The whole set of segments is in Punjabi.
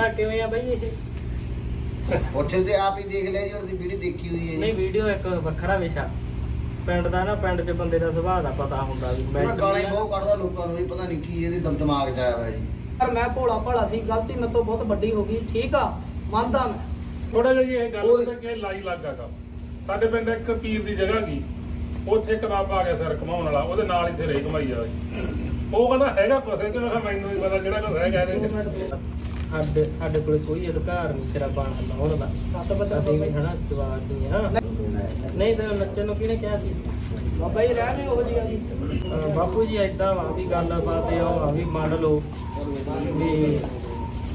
ਬੰਦਾ ਕਿਵੇਂ ਆ ਬਈ ਇਹ? ਉੱਥੇ ਤੇ ਆਪ ਹੀ ਦੇਖ ਲਿਆ ਜੀ ਉਹਦੀ ਵੀਡੀਓ ਦੇਖੀ ਹੋਈ ਹੈ ਨਹੀਂ ਵੀਡੀਓ ਇੱਕ ਵੱਖਰਾ ਵਿਸ਼ਾ। ਪਿੰਡ ਦਾ ਨਾ ਪਿੰਡ 'ਚ ਬੰਦੇ ਦਾ ਸੁਭਾਅ ਦਾ ਪਤਾ ਹੁੰਦਾ ਵੀ ਮੈਂ ਗਾਲਾਂ ਹੀ mentally ਬਹੁਤ ਕੱਢਦਾ ਲੋਕਾਂ ਨੂੰ ਵੀ ਪਤਾ ਨਹੀਂ ਕੀ ਇਹਦੇ ਦਮ ਦਿਮਾਗ 'ਚ ਆਇਆ ਹੋਇਆ ਜੀ। ਪਰ ਮੈਂ ਭੋਲਾ ਭਾਲਾ ਸੀ ਗਲਤੀ ਮੇਰੇ ਤੋਂ ਬਹੁਤ ਵੱਡੀ ਹੋ ਗਈ ਠੀਕ ਆ ਮੰਨਦਾ ਮੈਂ। ਥੋੜਾ ਜਿਹਾ ਜੀ ਇਹ ਗੱਲ ਉਹ- ਪਤਾ ਕਿ ਲਾਈ ਲੱਗਾ ਕੰਮ। ਸਾਡੇ ਪਿੰਡ ਇੱਕ ਪੀਰ ਦੀ ਜਗ੍ਹਾ ਗਈ ਉੱਥੇ ਇੱਕ ਬਾਬਾ ਆ ਗਿਆ ਸਰ ਕਮਾਉਣ ਵਾਲਾ ਉਹਦੇ ਨਾਲ ਹੀ ਰਹੀ ਕਮਾਈ ਆ ਉਹ ਕਹਿੰਦਾ ਹੈਗਾ ਕੁਛ ਤੇ ਮੈਂ ਕਿਹਾ ਮੈਨੂੰ ਨਹੀਂ ਪਤਾ ਜਿਹੜਾ ਕੁਛ ਹੈਗਾ ਇਹਦੇ ਚ। ਸਾਡੇ ਸਾਡੇ ਕੋਲੇ ਕੋਈ ਅਧਿਕਾਰ ਨਹੀਂ ਤੇਰਾ ਬਾਣ ਲਾਉਣ ਦਾ। ਸੱਤ ਬਚਨ ਅਸੀਂ ਵੀ ਹਨਾ ਜਵਾਬ ਨਹੀਂ ਹਾਂ ਨਹੀਂ ਤਾਂ ਨੱਚਣ ਨੂੰ ਕਿਹਨੇ ਕਿਹਾ ਸੀ? ਬਾਬਾ ਜੀ ਰਹਿ ਨਹੀਂ ਉਹ ਜੀ ਆ ਜੀ ਅਹ ਬਾਪੂ ਜੀ ਏਦਾਂ ਵਾ ਵੀ ਗੱਲਬਾਤ ਇਹ ਆ ਵੀ ਮੰਨ ਲਓ ਵੀ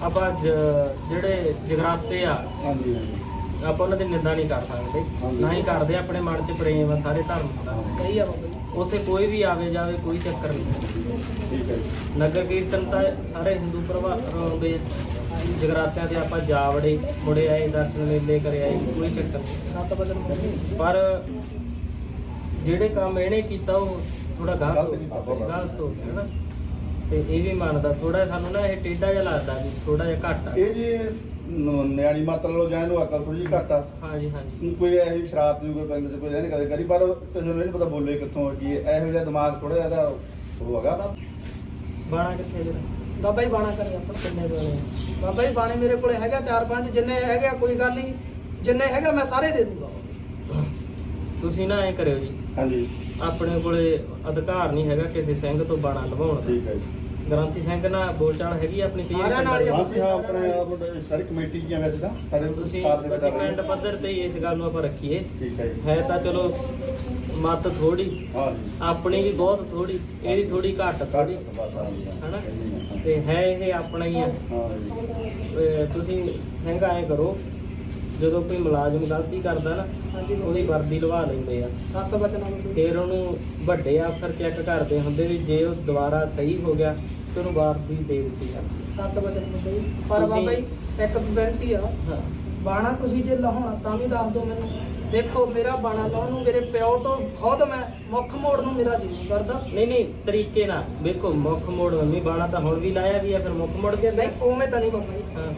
ਆਪਾਂ ਜ- ਜਿਹੜੇ ਜਗਰਾਤੇ ਆ ਹਾਂਜੀ। ਆਪਾਂ ਉਹਨਾਂ ਦੀ ਨਿੰਦਾ ਨਹੀਂ ਕਰ ਸਕਦੇ। ਨਾ ਹੀ ਕਰਦੇ ਆਪਣੇ ਮਨ 'ਚ ਪ੍ਰੇਮ ਆ ਸਾਰੇ ਧਰਮ ਦਾ। ਸਹੀ ਆ ਬਾਬਾ ਜੀ। ਉੱਥੇ ਕੋਈ ਵੀ ਆਵੇ ਜਾਵੇ ਕੋਈ ਚੱਕਰ ਨਹੀਂ। ਠੀਕ ਹੈ ਨਗਰ ਕੀਰਤਨ ਤਾਂ ਸਾਰੇ ਹਿੰਦੂ ਪ੍ਰਭਾਵ ਆਉਂਦੇ ਆ। ਜਗਰਾਤਿਆਂ ਤੇ ਆਪਾਂ ਜਾ ਵੜੇ ਮੁੜੇ ਆਏ ਦਰਸ਼ਨ ਮੇਲੇ ਕਰੇ ਆਏ ਕੋਈ ਚੱਕਰ ਨਹੀਂ। ਸੱਤ ਜੀ ਪਰ ਜਿਹੜੇ ਕੰਮ ਇਹਨੇ ਕੀਤਾ ਉਹ ਥੋੜਾ ਗਲਤ। ਗਲਤ ਹੋ ਗਿਆ ਨਾ। ਤੇ ਇਹ ਵੀ ਮੰਨਦਾ ਥੋੜਾ ਸਾਨੂੰ ਨਾ ਇਹ ਟੇਢਾ ਜਿਹਾ ਲੱਗਦਾ ਵੀ ਥੋੜਾ ਜਿਹਾ ਘੱਟ ਆ। ਇਹ ਜੀ ਨ- ਨਿਆਣੀ ਮਾਤਰ ਲੋ ਜਾਂ ਇਹਨੂੰ ਅਕਲ ਥੋੜੀ ਜਿਹੀ ਘੱਟ ਆ। ਹਾਂਜੀ ਹਾਂਜੀ। ਕੋਈ ਇਹੋ ਸ਼ਰਾਰਤ ਨਹੀਂ ਕੋਈ ਪਿੰਡ 'ਚ ਕੋਈ ਇਹਨੇ ਕਦੇ ਕਰੀ ਪਰ ਕਿਸੇ ਨੂੰ ਨਹੀਂ ਪਤਾ ਬੋਲੇ ਕਿੱਥੋਂ ਆ ਕੀ ਹੈ। ਇਹੋ ਜਿਹਾ ਦਿਮਾਗ ਥੋੜਾ ਜਿਹਾ ਇਹਦਾ ਉਹ ਹੈਗਾ। ਬਾਣਾ ਕਿੱਥੇ ਜਿਹੜਾ? ਬਾਬਾ ਜੀ ਬਾਣਾ ਕਰੇ ਆਪਣਾ ਕਿੰਨੇ ਬਾਣੇ ਬਾਬਾ ਜੀ ਬਾਣੇ ਮੇਰੇ ਕੋਲੇ ਹੈਗਾ ਚਾਰ ਪੰਜ ਜਿੰਨੇ ਹੈਗੇ ਆ ਕੋਈ ਗੱਲ ਨਹੀਂ। ਜਿੰਨੇ ਹੈਗਾ ਮੈਂ ਸਾਰੇ ਦੇ ਦੂੰਗਾ। ਤੁਸੀਂ ਨਾ ਐ ਕਰਿਓ ਜੀ। ਹਾਂਜੀ। ਆਪਣੇ ਕੋਲੇ ਅਧਿਕਾਰ ਨਹੀਂ ਹੈਗਾ ਕਿਸੇ ਸਿੰਘ ਤੋਂ ਬਾਣਾ ਲਵਾਉਣ ਦਾ। ਠੀਕ ਹੈ ਜੀ। ਗ੍ਰੰਥੀ ਸਿੰਘ ਨਾਲ ਬੋਲਚਾਲ ਹੈਗੀ ਆਪਣੀ ਕਲੀਅਰ ਸਾਰਿਆਂ ਨਾਲ ਹੀ। ਹਾਂ ਆਪਣੇ ਆਪ ਸਾਰੀ ਕਮੇਟੀ ਜੀ ਵੈਸੇ ਤਾਂ ਸਾਡੇ ਤੁਸੀਂ ਸਾਥ ਕਰ ਰਹੇ ਪਿੰਡ। ਪੱਧਰ ਤੇ ਹੀ ਇਸ ਗੱਲ ਨੂੰ ਆਪਾਂ ਰੱਖੀਏ। ਠੀਕ ਹੈ ਜੀ। ਹੈ ਤਾਂ ਚਲੋ ਮਤ ਥੋੜੀ ਹਾਂ ਜੀ। ਆਪਣੀ ਵੀ ਬਹੁਤ ਥੋੜੀ ਇਹਦੀ ਥੋੜੀ ਘੱਟ ਥੋੜੀ ਬਸ ਹਾਂ ਜੀ ਹਨਾ? ਤੇ ਹੈ ਇਹ ਆਪਣਾ ਹੀ ਆ। ਜੀ। ਤੁਸੀਂ ਸਿੰਘ ਐ ਕਰੋ। ਜਦੋਂ ਕੋਈ ਮੁਲਾਜ਼ਮ ਗਲਤੀ ਕਰਦਾ ਨਾ ਹਾਂਜੀ ਉਹਦੀ ਵਰਦੀ ਲਵਾ ਲੈਂਦੇ ਆ। ਸੱਤ ਬਚਨਾਂ ਜੀ ਫਿਰ ਉਹਨੂੰ ਵੱਡੇ ਅਫਸਰ ਚੈੱਕ ਕਰਦੇ ਹੁੰਦੇ ਵੀ ਜੇ ਉਹ ਦੁਬਾਰਾ ਸਹੀ ਹੋ ਗਿਆ ਤੇ ਉਹਨੂੰ ਵਰਦੀ ਦੇ ਦਿੱਤੀ ਜਾਂਦੀ ਸੱਤ ਬਚਨ ਬਾਬਾ ਜੀ ਪਰ ਤੁਸੀਂ- ਬਾਬਾ ਜੀ ਇੱਕ ਬੇਨਤੀ ਆ। ਹਾਂ। ਬਾਣਾ ਤੁਸੀਂ ਜੇ ਲਾਉਣਾ ਤਾਂ ਵੀ ਦੱਸ ਦਿਓ ਮੈਨੂੰ। ਦੇਖੋ ਮੇਰਾ ਬਾਣਾ ਲਾਉਣ ਨੂੰ ਮੇਰੇ ਪਿਓ ਤੋਂ ਖੁਦ ਮੈਂ ਮੁੱਖ ਮੋੜ ਨੂੰ ਮੇਰਾ ਜੀ ਨਹੀਂ ਕਰਦਾ। ਨਹੀਂ ਨਹੀਂ ਤਰੀਕੇ ਨਾਲ। ਵੇਖੋ ਮੁੱਖ ਮੋੜ ਮੰਮੀ ਬਾਣਾ ਤਾਂ ਹੁਣ ਵੀ ਲਾਇਆ ਵੀ ਆ ਫਿਰ ਮੁੱਖ ਮੋੜ ਕੇ ਨਹੀਂ ਉਵੇਂ ਤਾਂ ਨਹੀਂ ਬਾਬਾ ਜੀ। ਹਾਂ।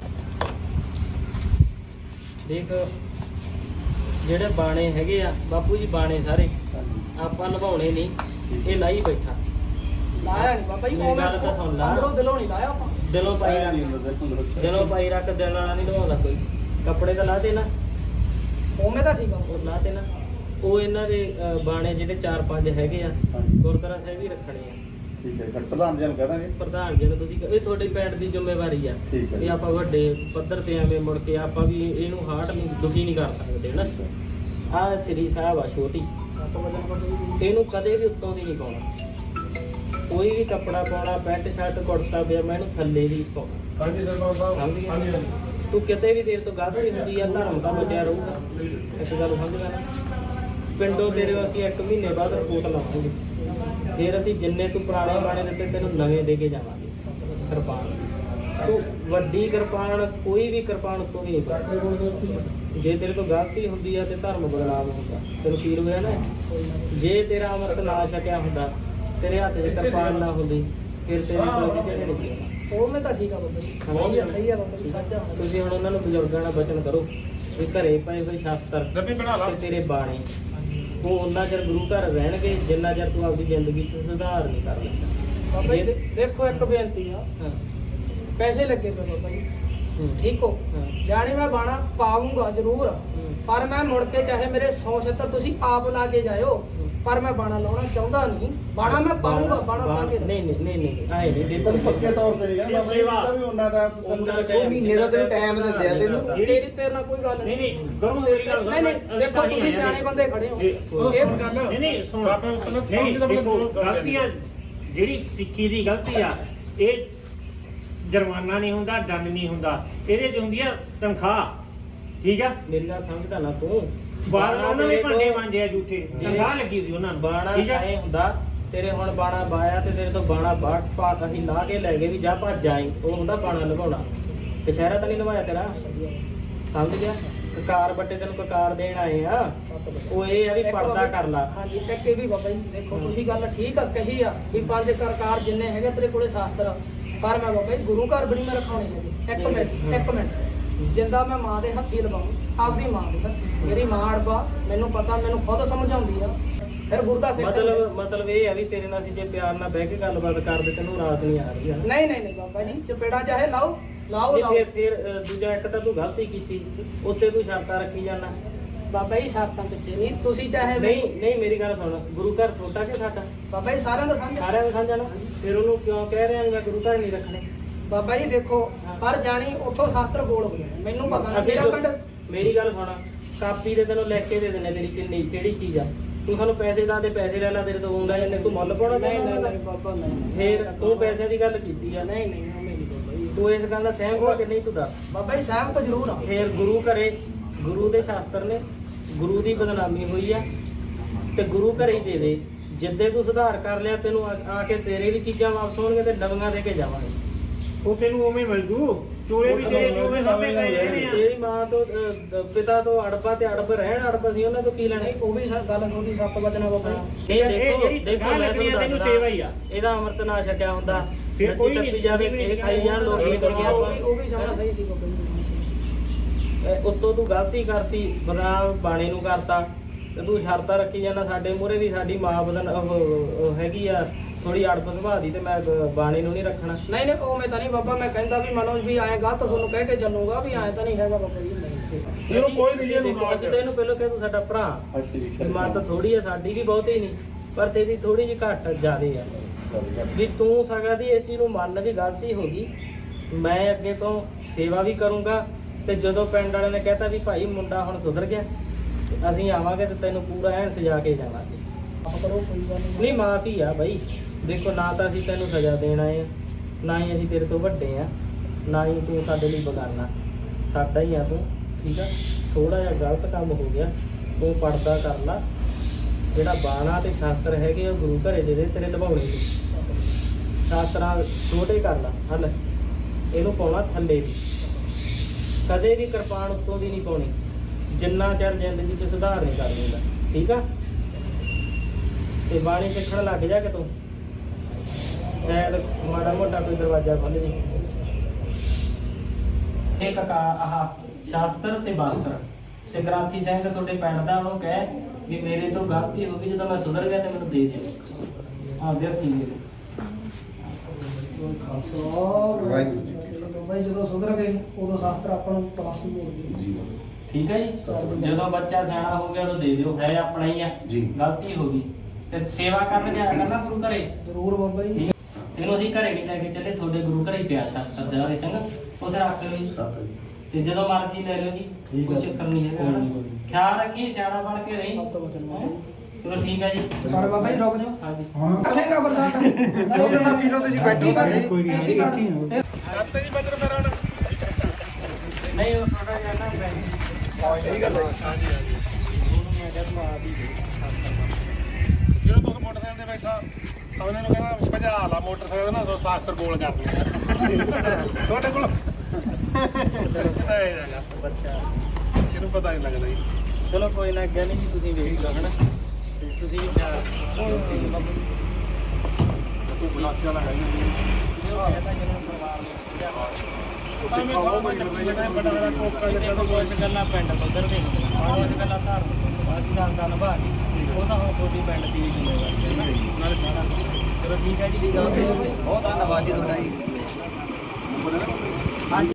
ਦੇਖ ਜਿਹੜੇ ਬਾਣੇ ਹੈਗੇ ਆ ਬਾਪੂ ਜੀ ਬਾਣੇ ਸਾਰੇ ਆਪਾਂ ਨਿਭਾਉਣੇ ਨਹੀਂ ਇਹ ਲਾਈ ਬੈਠਾ। ਲਾਇਆ ਨਹੀਂ ਬਾਬਾ ਜੀ ਮੇਰੀ ਗੱਲ ਤਾਂ ਸੁਣ ਲਾ। ਅੰਦਰੋਂ ਦਿਲੋਂ ਨਹੀਂ ਲਾਇਆ ਆਪਾਂ। ਦਿਲੋਂ ਪਾਈ ਰੱਖ। ਦਿਲੋਂ ਪਾਈ ਰੱਖ ਦਿਲ ਵਾਲਾ ਨਹੀਂ ਨਿਭਾਉਂਦਾ ਕੋਈ। ਕੱਪੜੇ ਤਾਂ ਲਾ ਦੇ ਨਾ। ਉਵੇਂ ਤਾਂ ਠੀਕ ਆ। ਉਹ ਲਾ ਦੇ ਨਾ। ਉਹ ਇਹਨਾਂ ਦੇ ਬਾਣੇ ਜਿਹੜੇ 4-5 ਹੈਗੇ ਆ। ਗੁਰਦੁਆਰਾ ਸਾਹਿਬ ਹੀ ਰੱਖਣੇ ਆ। ਠੀਕ ਹੈ ਫਿਰ ਪ੍ਰਧਾਨ ਜੀ ਨੂੰ ਕਹਿ ਦਾਂਗੇ। ਪ੍ਰਧਾਨ ਜੀ ਨੂੰ ਤੁਸੀਂ ਇਹ ਤੁਹਾਡੀ ਪਿੰਡ ਦੀ ਜ਼ਿੰਮੇਵਾਰੀ ਆ। ਠੀਕ ਹੈ। ਇਹ ਆਪਾਂ ਵੱਡੇ ਪੱਧਰ ਤੇ ਐਵੇਂ ਮੁੜ ਕੇ ਆਪਾਂ ਵੀ ਇਹਨੂੰ ਹਾਰਟ ਨਹੀਂ ਦੁਖੀ ਨਹੀਂ ਕਰ ਸਕਦੇ ਨਾ ਆਹ ਸ੍ਰੀ ਸਾਹਿਬ ਆ ਛੋਟੀ। ਇਹਨੂੰ ਕਦੇ ਵੀ ਉੱਤੋਂ ਦੀ ਨਹੀਂ ਪਾਉਣਾ। ਕੋਈ ਵੀ ਕੱਪੜਾ ਪਾਉਣਾ ਪੈਂਟ ਸ਼ਰਟ ਕੁੜਤਾ ਪਜਾਮਾ ਇਹਨੂੰ ਥੱਲੇ ਦੀ ਪਾਉਣਾ। ਹਾਂਜੀ ਸਰਪੰਚ ਸਾਹਿਬ? ਹਾਂਜੀ ਤੂੰ ਕਿਤੇ ਵੀ ਦੇਰ ਤੋਂ ਗਲਤੀ ਹੁੰਦੀ ਆ ਧਰਮ ਤਾਂ ਬਚਿਆ ਰਹੂਗਾ। ਇਸ ਗੱਲ ਨੂੰ ਸਮਝ ਲੈਣਾ ਪਿੰਡੋਂ ਤੇਰੇ ਅਸੀਂ ਇੱਕ ਮਹੀਨੇ ਬਾਅਦ ਰਿਪੋਰਟ ਲਾਵਾਂਗੇ। ਫਿਰ ਅਸੀਂ ਜਿੰਨੇ ਤੂੰ ਪੁਰਾਣੇ ਬਾਣੇ ਦਿੱਤੇ ਤੈਨੂੰ ਨਵੇਂ ਦੇ ਕੇ ਜਾਵਾਂਗੇ। ਕਿਰਪਾਨ। ਤੂੰ ਵੱਡੀ ਕਿਰਪਾਨ ਕੋਈ ਵੀ ਕਿਰਪਾਨ ਦੀ ਨਹੀਂ ਪਾਉਣੀ। ਜੇ ਤੇਰੇ ਤੋਂ ਗਲਤੀ ਹੁੰਦੀ ਆ ਤੇ ਧਰਮ ਬਦਲਾਵ ਹੁੰਦਾ। ਤੈਨੂੰ ਫੀਲ ਹੋਇਆ ਨਾ? ਜੇ ਤੇਰਾ ਅਮਰਤ ਨਾ ਛਕਿਆ ਹੁੰਦਾ ਤੇਰੇ ਹੱਥ 'ਚ ਕਿਰਪਾਨ ਨਾ ਹੁੰਦੀ ਫਿਰ ਤੇਰੇ ਕੋਲ ਕਿਤੇ ਨਹੀਂ ਆਉਣਾ। ਉਵੇਂ ਤਾਂ ਠੀਕ ਆ ਬਾਬਾ ਜੀ। ਸਹੀ ਆ ਸਹੀ ਆ ਬਾਬਾ ਜੀ ਸੱਚ ਆ। ਤੁਸੀਂ ਹੁਣ ਉਹਨਾਂ ਨੂੰ ਬਜ਼ੁਰਗਾਂ ਨਾਲ ਬਚਨ ਕਰੋ। ਵੀ ਘਰੇ ਪਏ ਹੋਏ ਸ਼ਾਸਤਰ ਡੱਬੀ ਬਣਾ ਲਾ। ਤੇ ਉਹਨਾਂ ਚਿਰ ਗੁਰੂ ਘਰ ਰਹਿਣਗੇ ਜਿੰਨਾ ਚਿਰ ਤੂੰ ਆਪਦੀ ਜ਼ਿੰਦਗੀ 'ਚ ਸੁਧਾਰ ਨਹੀਂ ਕਰ ਲੈਂਦਾ ਬਾਬਾ ਜੀ ਜੇ- ਦੇਖੋ ਇੱਕ ਬੇਨਤੀ ਆ ਹਾਂ ਪੈਸੇ ਲੱਗੇ ਪਏ ਬਾਬਾ ਜੀ ਹੂੰ। ਠੀਕ ਹੋ ਹਾਂ। ਜਾਣੀ ਮੈਂ ਬਾਣਾ ਪਾਉਂਗਾ ਜ਼ਰੂਰ ਹੂੰ। ਪਰ ਮੈਂ ਮੁੜ ਕੇ ਚਾਹੇ ਮੇਰੇ 100 ਛੱਤਰ ਤੁਸੀਂ ਆਪ ਲਾ ਕੇ ਜਾਇਓ। ਪਰ ਮੈਂ ਬਾਣਾ ਲਾਉਣਾ ਚਾਹੁੰਦਾ ਨਹੀਂ। ਬਾਣਾ ਮੈਂ ਪਾਉਂਗਾ ਬਾਣਾ ਪਾ ਕੇ ਨਹੀਂ ਨਹੀਂ ਨਹੀਂ ਨਹੀਂ ਆਏ ਨਹੀਂ ਦੇ ਤੈਨੂੰ ਪੱਕੇ ਤੌਰ ਤੇ ਨਹੀਂ ਕਹਿੰਦਾ ਬਾਬਾ ਜੀ ਕਹਿੰਦਾ ਵੀ ਉਹਨਾਂ ਦਾ ਉਹਨਾਂ ਤੈਨੂੰ ਦਾ ਉਹ ਮਹੀਨੇ ਦਾ ਤੈਨੂੰ ਟਾਈਮ ਦਿੰਦੇ ਆ ਤੈਨੂੰ ਤੇਰੀ ਤੇਰੇ ਨਾਲ ਕੋਈ ਗੱਲ ਨਹੀਂ ਨਹੀਂ। ਗਰਮ ਮੇਰੀ ਗੱਲ ਨਹੀਂ ਨਹੀਂ ਦੇਖੋ ਤੁਸੀਂ ਸਿਆਣੇ ਬੰਦੇ ਖੜੇ ਹੋ। ਇਹ ਗੱਲ ਨਹੀਂ ਨਹੀਂ ਸੁਣ। ਬਾਬਾ ਨਹੀਂ ਸਮਝ ਦਾ ਮਤਲਬ ਗਲਤੀਆਂ ਜਿਹੜੀ ਸਿੱਖੀ ਦੀ ਗਲਤੀ ਆ ਇਹ ਜੁਰਮਾਨਾ ਨਹੀਂ ਹੁੰਦਾ ਦੰਡ ਨਹੀਂ ਹੁੰਦਾ। ਇਹਦੇ ਚ ਹੁੰਦੀ ਆ ਤਨਖਾਹ। ਠੀਕ ਆ? ਮੇਰੀ ਗੱਲ ਸਮਝਦਾ ਨਾ ਤੂੰ ਬਾਹਰ ਬਾਣਾ ਉਹਨਾਂ ਨੇ ਤੇਰੇ ਭਾਂਡੇ ਤੋਂ- ਮਾਂਜੇ ਆ ਝੂਠੇ। ਜੇ। ਤਨਖਾਹ ਲੱਗੀ ਸੀ ਉਹਨਾਂ ਨੂੰ। ਬਾਣਾ ਠੀਕ ਆ? ਐ ਹੁੰਦਾ ਤੇਰੇ ਹੁਣ ਬਾਣਾ ਬਾਇਆ ਤੇ ਤੇਰੇ ਤੋਂ ਬਾਣਾ ਬਾਟ ਪਾਟ ਅਸੀਂ ਲਾ ਕੇ ਲੈ ਗਏ ਵੀ ਜਾ ਭੱਜ ਜਾਈ ਉਹ ਹੁੰਦਾ ਬਾਣਾ ਲਵਾਉਣਾ ਕਚਹਿਰਾ ਤਾਂ ਨਹੀਂ ਲਵਾਇਆ ਤੇਰਾ? ਸਮਝ ਗਿਆ? ਕਕਾਰ ਬੱਟੇ ਤੈਨੂੰ ਕਕਾਰ ਦੇਣ ਆਏ ਆ। ਉਹ ਇਹ ਆ ਵੀ ਇੱਕ ਪਰਦਾ ਕਰ ਲਾ। ਹਾਂਜੀ ਇੱਕ ਇਹ ਵੀ ਬਾਬਾ ਜੀ ਦੇਖੋ ਤੁਸੀਂ ਗੱਲ ਠੀਕ ਆ ਕਹੀ ਆ ਵੀ ਪੰਜ ਕਰਕਾਰ ਜਿੰਨੇ ਹੈਗੇ ਤੇਰੇ ਕੋਲੇ ਸ਼ਾਸਤਰ। ਪਰ ਮੈਂ ਬਾਬਾ ਜੀ ਗੁਰੂ ਘਰ ਬਣੀ ਮੈਂ ਰਖਾਉਣੇ ਹੈਗੇ। ਇੱਕ ਮਿੰਟ ਇੱਕ ਮਿੰਟ। ਜਿੰਦਾ ਮੈਂ ਮਾਂ ਦੇ ਹੱਥੀ ਲਵਾਉਂ ਆਪਦੀ ਮਾਂ ਦੇ ਮੇਰੀ ਮਾਂ ਅੜਬਾ ਮੈਨੂੰ ਪਤਾ ਮੈਨੂੰ ਖੁਦ ਸਮਝਾਉਂਦੀ ਆ। ਫਿਰ ਗੁਰਦਾ ਸਿੱਖ ਮਤਲਬ ਮਤਲਬ ਇਹ ਆ ਵੀ ਤੇਰੇ ਨਾਲ ਅਸੀਂ ਜੇ ਪਿਆਰ ਨਾਲ ਬਹਿ ਕੇ ਗੱਲਬਾਤ ਕਰਦੇ ਤੈਨੂੰ ਰਾਸ ਨਹੀਂ ਆ ਰਹੀ ਆ। ਨਹੀਂ ਨਹੀਂ ਨਹੀਂ ਬਾਬਾ ਜੀ ਚਪੇੜਾ ਚਾਹੇ ਲਾਓ ਲਾਓ ਲਾਓ। ਫਿਰ ਫਿਰ ਦੂਜਾ ਇੱਕ ਤਾਂ ਤੂੰ ਗਲਤੀ ਕੀਤੀ ਉੱਤੇ ਤੂੰ ਸ਼ਰਤਾਂ ਰੱਖੀ ਜਾਣਾ ਬਾਬਾ ਜੀ ਸ਼ਰਤਾਂ ਪਿੱਛੇ ਨਹੀਂ ਤੁਸੀਂ ਚਾਹੇ ਨਹੀਂ ਨਹੀਂ ਮੇਰੀ ਗੱਲ ਸੁਣ ਗੁਰੂ ਘਰ ਛੋਟਾ ਕਿ ਸਾਡਾ? ਬਾਬਾ ਜੀ ਸਾਰਿਆਂ ਦਾ ਸਮਝ ਸਾਰਿਆਂ ਨੂੰ? ਸਮਝਣਾ ਫਿਰ ਉਹਨੂੰ ਕਿਉਂ ਕਹਿ ਰਿਹਾ ਮੈਂ ਗੁਰੂ ਘਰ ਨਹੀਂ ਰੱਖਣੇ? ਬਾਬਾ ਜੀ ਦੇਖੋ ਪਰ ਜਾਣੀ ਉੱਥੋਂ ਸ਼ਾਸਤਰ ਬੋਲ ਹੋ ਗਿਆ। ਮੈਨੂੰ ਪਤਾ ਨਹੀਂ ਮੇਰਾ ਪਿੰਡ ਮੇਰੀ ਗੱਲ ਸੁਣ ਕਾਪੀ ਦੇ ਤੈਨੂੰ ਲਿਖ ਕੇ ਦੇ ਦਿੰਨੇ ਤੇਰੀ ਕਿੰਨੀ ਕਿਹੜੀ ਚੀਜ਼ ਆ? ਤੂੰ ਸਾਨੂੰ ਪੈਸੇ ਦਾ ਦੇ ਪੈਸੇ ਲੈ ਲੈ ਤੇਰੇ ਤੋਂ ਆਉਂਦਾ ਜਾਂਦੇ ਤੂੰ ਮੁੱਲ ਪਾਉਣਾ ਨਹੀਂ ਨਹੀਂ ਬਾਬਾ ਨਹੀਂ ਫਿਰ ਤੂੰ ਪੈਸਿਆਂ ਦੀ ਗੱਲ ਕੀਤੀ ਆ। ਨਹੀਂ ਨਹੀਂ ਮੇਰੀ ਬਾਬਾ ਤੂੰ ਇਸ ਗੱਲ ਦਾ ਸਹਿਮਤ ਹੋ ਕਿ ਨਹੀਂ ਤੂੰ ਦੱਸ? ਬਾਬਾ ਜੀ ਸਾਹਿਬ ਤਾਂ ਜ਼ਰੂਰ ਆ। ਫਿਰ ਗੁਰੂ ਘਰੇ ਗੁਰੂ ਦੇ ਸ਼ਾਸਤਰ ਨੇ ਗੁਰੂ ਦੀ ਬਦਨਾਮੀ ਹੋਈ ਆ ਤੇ ਗੁਰੂ ਘਰੇ ਹੀ ਦੇ ਦੇ। ਜਿੱਦੇ ਤੂੰ ਸੁਧਾਰ ਕਰ ਲਿਆ ਤੈਨੂੰ ਆ ਆ ਕੇ ਤੇਰੇ ਵੀ ਚੀਜ਼ਾਂ ਵਾਪਸ ਹੋਣਗੇ ਤੇ ਨਵੀਆਂ ਦੇ ਕੇ ਜਾਵਾਂਗੇ। ਉਹ ਤੈਨੂੰ ਉਵੇਂ ਮਿਲ ਜੂ। ਚੋਲੇ ਵੀ ਤੇਰੇ ਚੋਲੇ ਸਾਹਮਣੇ ਗਏ ਨੇ ਆ। ਤੇਰੀ ਮਾਂ ਤੋਂ ਦ- ਪਿਤਾ ਤੋਂ ਅੜਪਾ ਤੇ ਅੜਪ ਰਹਿਣ ਅੜਪ ਸੀ ਉਹਨਾਂ ਤੋਂ ਕੀ ਲੈਣਾ? ਨਹੀਂ ਉਹ ਵੀ ਸਰ ਗੱਲ ਤੁਹਾਡੀ ਸੱਤ ਵਚਨਾ ਬਾਬਾ ਇਹ ਇਹ ਦੇਖੋ ਜਿਹੜੀ ਦੇਖੋ ਮੈਂ ਲੱਗਣੀ ਤੁਹਾਨੂੰ ਆ, ਤੈਨੂੰ ਦੱਸਦਾ ਸੇਵਾ ਹੀ ਆ। ਇਹਦਾ ਅੰਮ੍ਰਿਤ ਨਾ ਛਕਿਆ ਹੁੰਦਾ। ਫਿਰ ਕੋਈ ਨਹੀਂ, ਟੱਪੀ ਜਾਵੇ ਕੋਈ ਇਹ ਖਾਈ ਜਾਣ ਲੋਕ ਨਿਕਲ ਗਿਆ ਉਹ ਵੀ ਉਹ ਵੀ ਸਹੀ ਸੀ ਬਾਬਾ ਜੀ। ਇਹ ਉੱਤੋਂ ਤੂੰ ਗਲਤੀ ਕਰਤੀ ਬਦਨਾਮ ਬਾਣੇ ਨੂੰ ਕਰਤਾ। ਤੇ ਤੂੰ ਸ਼ਰਤਾਂ ਰੱਖੀ ਜਾਂਦਾ ਸਾਡੇ ਮੂਹਰੇ ਵੀ ਸਾਡੀ ਮਾਂ ਬਦਨ ਉਹ ਉਹ ਹੈਗੀ ਆ। ਥੋੜੀ ਅੜਪ ਸੁਭਾਅ ਦੀ ਤੇ ਮੈਂ ਬ- ਬਾਣੇ ਨੂੰ ਨਹੀਂ ਰੱਖਣਾ। ਨਹੀਂ ਨਹੀਂ ਉਹ ਮੈਂ ਤਾਂ ਨਹੀਂ ਬਾਬਾ ਮੈਂ ਕਹਿੰਦਾ ਵੀ ਮਨੋਜ ਵੀ ਐਂ ਗਲਤ ਤੁਹਾਨੂੰ ਕਹਿ ਕੇ ਚੱਲੂਗਾ ਵੀ ਐਂ ਤਾਂ ਨਹੀਂ ਹੈਗਾ ਬਾਬਾ ਜੀ। ਨਹੀਂ ਇਹਨੂੰ ਕੋਈ ਨਹੀਂ ਇਹਨੂੰ ਦੇਖੋ, ਅਸੀਂ ਤਾਂ ਇਹਨੂੰ ਪਹਿਲਾਂ ਕਿਹਾ ਤੂੰ ਸਾਡਾ ਭਰਾ। ਅੱਛਾ ਮਾਂ ਤਾਂ ਥੋੜੀ ਆ ਸਾਡੀ ਵੀ ਬਹੁਤੀ ਨਹੀਂ ਪਰ ਤੇਰੀ ਥੋੜੀ ਜਿਹੀ ਘੱਟ ਜ਼ਿਆਦੇ ਆ। ਵੀ ਤੂੰ ਸਗਾ ਦੀ ਇਸ ਚੀਜ਼ ਨੂੰ ਮੰਨ ਵੀ ਗਲਤੀ ਹੋ ਗਈ ਮੈਂ ਅੱਗੇ ਤੋਂ ਸੇਵਾ ਵੀ ਕਰੂੰਗਾ ਤੇ ਜਦੋਂ ਪਿੰਡ ਵਾਲਿਆਂ ਨੇ ਕਹਿਤਾ ਵੀ ਭਾਈ ਮੁੰਡਾ ਹੁਣ ਸੁਧਰ ਗਿਆ ਤੇ ਅਸੀਂ ਆਵਾਂਗੇ ਤੇ ਤੈਨੂੰ ਪੂਰਾ ਐਨ ਸਜਾ ਕੇ ਜਾਵਾਂਗੇ। ਆਪ ਕਰੋ ਕੋਈ ਗੱਲ ਨਹੀਂ ਨਹੀਂ ਮਾਫੀ ਆ ਬਾਈ। ਦੇਖੋ, ਨਾ ਤਾਂ ਅਸੀਂ ਤੈਨੂੰ ਸਜ਼ਾ ਦੇਣ ਆਏ ਆ, ਨਾ ਹੀ ਅਸੀਂ ਤੇਰੇ ਤੋਂ ਵੱਡੇ ਆ, ਨਾ ਹੀ ਤੂੰ ਸਾਡੇ ਲਈ ਬਗਾਨਾ। ਸਾਡਾ ਹੀ ਆ ਤੂੰ, ਠੀਕ ਆ? ਥੋੜਾ ਜਿਹਾ ਗਲਤ ਕੰਮ ਹੋ ਗਿਆ, ਤੂੰ ਪਰਦਾ ਕਰ ਲੈ। ਜਿਹੜਾ ਬਾਣਾ ਤੇ ਸ਼ਾਸਤਰ ਹੈਗੇ ਉਹ ਗੁਰੂ ਘਰੇ ਦੇ ਦੇ, ਤੇਰੇ ਨਿਭਾਉਣੇ ਨੇ। ਸ਼ਾਸਤਰਾਂ ਛੋਟੇ ਕਰ ਲੈ, ਹਲ। ਇਹਨੂੰ ਪਾਉਣਾ ਥੱਲੇ ਦੀ ਕਦੇ ਵੀ ਕਿਰਪਾਨ ਉੱਤੋਂ ਦੀ ਨਹੀਂ ਪਾਉਣੀ। ਜਿੰਨਾ ਚਿਰ ਜ਼ਿੰਦਗੀ 'ਚ ਸੁਧਾਰ ਨਹੀਂ ਕਰ ਲੈਂਦਾ ਠੀਕ ਆ? ਤੇ ਬਾਣੀ ਸਿੱਖਣ ਲੱਗ ਜਾ ਕਿ ਤੂੰ ਸ਼ਾਇਦ ਮਾੜਾ ਮੋਟਾ ਕੋਈ ਦਰਵਾਜ਼ਾ ਖੁੱਲ ਜੇ ਇੱਕ ਕਾ ਆਹ ਸ਼ਾਸਤਰ ਤੇ ਬਾਸਤਰ। ਤੇ ਗ੍ਰਾਂਥੀ ਸਿੰਘ ਤੁਹਾਡੇ ਪਿੰਡ ਦਾ ਉਹਨੂੰ ਕਹਿ ਵੀ ਮੇਰੇ ਤੋਂ ਗਲਤੀ ਹੋ ਗਈ ਜਦੋਂ ਮੈਂ ਸੁਧਰ ਗਿਆ ਤੇ ਮੈਨੂੰ ਦੇ ਦੇ ਆ ਵਿਅਕਤੀ ਮੇਰੇ। ਵਾਹਿਗੁਰੂ ਜੀ। ਬਾਬਾ ਜੀ ਜਦੋਂ ਸੁਧਰ ਗਏ ਉਦੋਂ ਸ਼ਾਸਤਰ ਆਪਾਂ ਨੂੰ ਪਾਸ ਹੀ ਹੋ ਗਈ ਜੀ। ਠੀਕ ਹੈ ਜੀ? ਜਦੋਂ ਬੱਚਾ ਸਿਆਣਾ ਹੋ ਗਿਆ ਉਹਨੂੰ ਦੇ ਦਿਓ। ਹੈ ਆਪਣਾ ਹੀ ਆ। ਗਲਤੀ ਹੋ ਗਈ। ਤੇ ਸੇਵਾ ਕਰਨ ਗਿਆ ਕਰਨਾ ਗੁਰੂ ਘਰੇ? ਜ਼ਰੂਰ ਬਾਬਾ ਜੀ? ਇਹਨੂੰ ਅਸੀਂ ਘਰੇ ਨਹੀਂ ਲੈ ਕੇ ਚੱਲੇ ਤੁਹਾਡੇ ਗੁਰੂ ਘਰੇ ਹੀ ਪਿਆ ਦੇ ਵਾਲੇ ਚੰਗਾ ਉੱਥੇ ਰੱਖ ਲਿਓ ਜੀ। ਸਤ ਜੀ। ਤੇ ਜਦੋਂ ਮਰਜ਼ੀ ਲੈ ਲਿਓ ਜੀ ਕੋਈ ਚੱਕਰ ਨਹੀਂ ਹੈਗਾ। ਹਨਾ। ਖਿਆਲ ਰੱਖੀ ਸਿਆਣਾ ਬਣ ਕੇ ਰਹੀ। ਚਲੋ ਠੀਕ ਹੈ ਜੀ। ਪਰ ਬਾਬਾ ਜੀ ਰੁਕ ਜਾਓ। ਹਾਂਜੀ। ਰੱਖੇਗਾ ਬਰਸਾਤ। ਦੁੱਧ ਤਾਂ ਪੀ ਲਓ ਤੁਸੀਂ ਬੈਠੋ ਤਾਂ ਸਹੀ। ਕੋਈ ਨਹੀਂ ਇੱਥੇ ਹੀ ਹੋ ਕਰਤੇ ਜੀ ਬੱਜਰ ਮੇਰਾ ਹੁਣ ਨਹੀਂ ਉਹ ਥੋੜਾ ਜਿਹਾ ਨਾ ਬੈਠ ਸਹੀ ਗੱਲ ਹੈ ਹਾਂਜੀ ਹਾਂਜੀ। ਉਹਨੂੰ ਮੈਂ ਕਿਹਾ ਤੂੰ ਆਪ ਹੀ ਦੇ। ਜਦੋਂ ਤੁਸੀਂ ਮੋਟਰਸਾਈਕਲ ਤੇ ਬੈਠਾ ਤਾਂ ਉਹਨੇ ਨੂੰ ਕਹਿੰਦਾ ਭਜਾ ਲਾ ਮੋਟਰਸਾਈਕਲ ਨਾ ਸੋ ਸ਼ਾਸਤਰ ਗੋਲ ਕਰ ਲਿਆ ਤੁਹਾਡੇ ਕੋਲ? ਇਹ ਜਗਾ ਬੱਚਾ ਇਹਨੂੰ ਪਤਾ ਨਹੀਂ ਲੱਗਦਾ ਜੀ। ਚਲੋ ਕੋਈ ਨਾ ਅੱਗੇ ਨਹੀਂ ਤੁਸੀਂ ਵੇਖ ਲਓ ਹਨਾ? ਤੇ ਤੁਸੀਂ ਵੀ ਹੈ ਜੀ ਤੂੰ ਬਣਾ ਕੇ ਲਾ ਜੋ ਕਹਿੰਦਾ ਜਿਹਨਾਂ ਪਰਿਵਾਰ ਨੂੰ ਸਿਆ ਉੱਥੇ ਖਾਓ ਮੈਂ ਜਿਹੜਾ ਬੜਾ ਕੋਕਾ ਜਿਹਾ ਦੇਖੋ ਕੁਛ ਗੱਲਾਂ ਪਿੰਡ ਪੱਧਰ ਤੇ ਹੁੰਦੀਆਂ ਕੁਛ ਗੱਲਾਂ ਧਾਰਮਿਕ ਸਮਾਜੀ ਨਾਲ ਗੱਲ ਬਾਤ ਉਹ ਤਾਂ ਹੁਣ ਤੁਹਾਡੀ ਪਿੰਡ ਦੀ ਵੀ ਜ਼ਿੰਮੇਵਾਰੀ ਹੈ ਨਾ। ਨਾਲੇ ਸਾਰਾ ਚਲੋ ਠੀਕ ਹੈ ਜੀ ਬਹੁਤ ਧੰਨਵਾਦ ਜੀ ਤੁਹਾਡਾ ਜੀ।